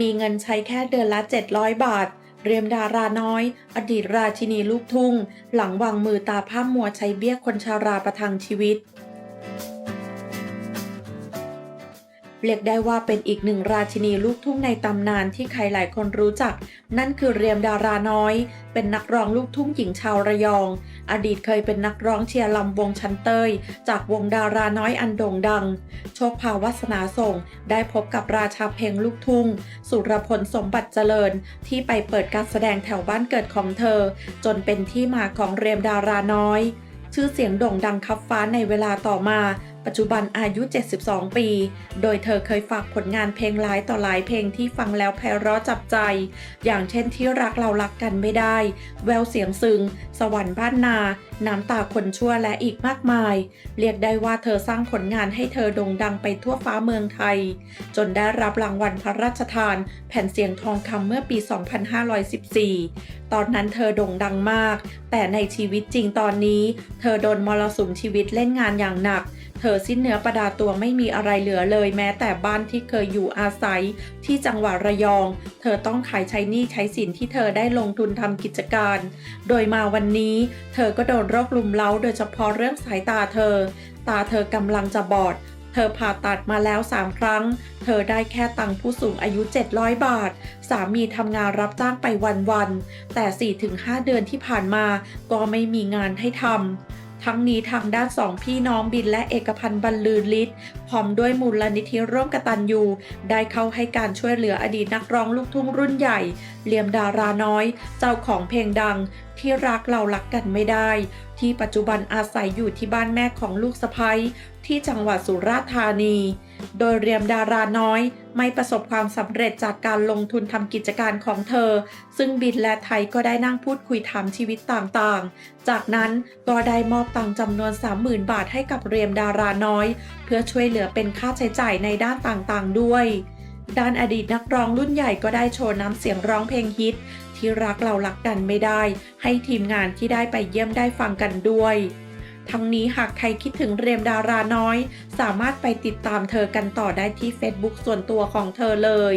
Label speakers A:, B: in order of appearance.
A: มีเงินใช้แค่เดือนละ 700 บาท เรียมดาราน้อย อดีตราชินีลูกทุ่ง หลังวางมือตาผ้ามัวใช้เบี้ยคนชาราประทังชีวิต เรียกได้ว่าเป็นอีกหนึ่งราชินีลูกทุ่งในตำนานที่ใครหลายคนรู้จัก นั่นคือเรียมดาราน้อย เป็นนักร้องลูกทุ่งหญิงชาวระยอง อดีตเคยเป็นนักร้องเชียร์ลำวงชันเตยจากวงดาราน้อยอันโด่งดัง โชคภาวาสนาส่ง ได้พบกับราชาเพลงลูกทุ่ง สุรพลสมบัติเจริญ ที่ไปเปิดการแสดงแถวบ้านเกิดของเธอ จนเป็นที่มาของเรียมดาราน้อยชื่อเสียงโด่งดังคับฟ้าในเวลาต่อมา ปัจจุบันอายุ 72 ปี โดยเธอเคยฝากผลงานเพลงหลายต่อหลายเพลงที่ฟังแล้วไพเราะจับใจ อย่างเช่นที่รักเรารักกันไม่ได้ แววเสียงซึง สวรรค์บ้านนา น้ำตาคนชั่วและอีกมากมาย เรียกได้ว่าเธอสร้างผลงานให้เธอโด่งดังไปทั่วฟ้าเมืองไทย จนได้รับรางวัลพระราชทาน แผ่นเสียงทองคำเมื่อปี 2514 ตอนนั้นเธอโด่งดังมาก แต่ในชีวิตจริงตอนนี้ เธอโดนมรสุมชีวิตเล่นงานอย่างหนัก เธอสิ้นเนื้อประดาตัวไม่มีอะไรเหลือเลย แม้แต่บ้านที่เคยอยู่อาศัยที่จังหวัดระยอง เธอต้องขายใช้หนี้ใช้สินที่เธอได้ลงทุนทำกิจการ โดยมาวันนี้ เธอก็โดนโรคลุมเล้าโดยเฉพาะเรื่องสายตาเธอ ตาเธอกำลังจะบอดเธอผ่าตัดมาแล้ว 3 ครั้ง เธอได้แค่ตังค์ผู้สูงอายุ 700 บาท สามีทำงานรับจ้างไปวัน ๆ แต่ 4-5 เดือนที่ผ่านมาก็ไม่มีงานให้ทำ ทั้งนี้ทางด้านสองพี่น้องบินและเอกพันธ์บรรลือฤทธิ์พร้อมด้วยมูลนิธิร่วมกตันยูได้เข้าให้การช่วยเหลืออดีตนักร้องลูกทุ่งรุ่นใหญ่เหลี่ยมดาราน้อย เจ้าของเพลงดัง ที่รักเรารักกันไม่ได้ ที่ปัจจุบันอาศัยอยู่ที่บ้านแม่ของลูกสะใภ้ที่จังหวัดสุราษฎร์ธานี โดยเรียมดาราน้อย ไม่ประสบความสำเร็จจากการลงทุนทำกิจการของเธอ ซึ่งบินและไทยก็ได้นั่งพูดคุยถามชีวิตต่างๆ จากนั้นก็ได้มอบตังจำนวน 30,000 บาทให้กับเรียมดาราน้อย เพื่อช่วยเหลือเป็นค่าใช้จ่ายในด้านต่างๆด้วย ด้านอดีตนักร้องรุ่นใหญ่ก็ได้โชว์น้ำเสียงร้องเพลงฮิต ที่รักเรารักกันไม่ได้ ให้ทีมงานที่ได้ไปเยี่ยมได้ฟังกันด้วย ทั้งนี้หากใครคิดถึงเรียมดาราน้อย สามารถไปติดตามเธอกันต่อได้ที่ Facebook ส่วนตัวของเธอเลย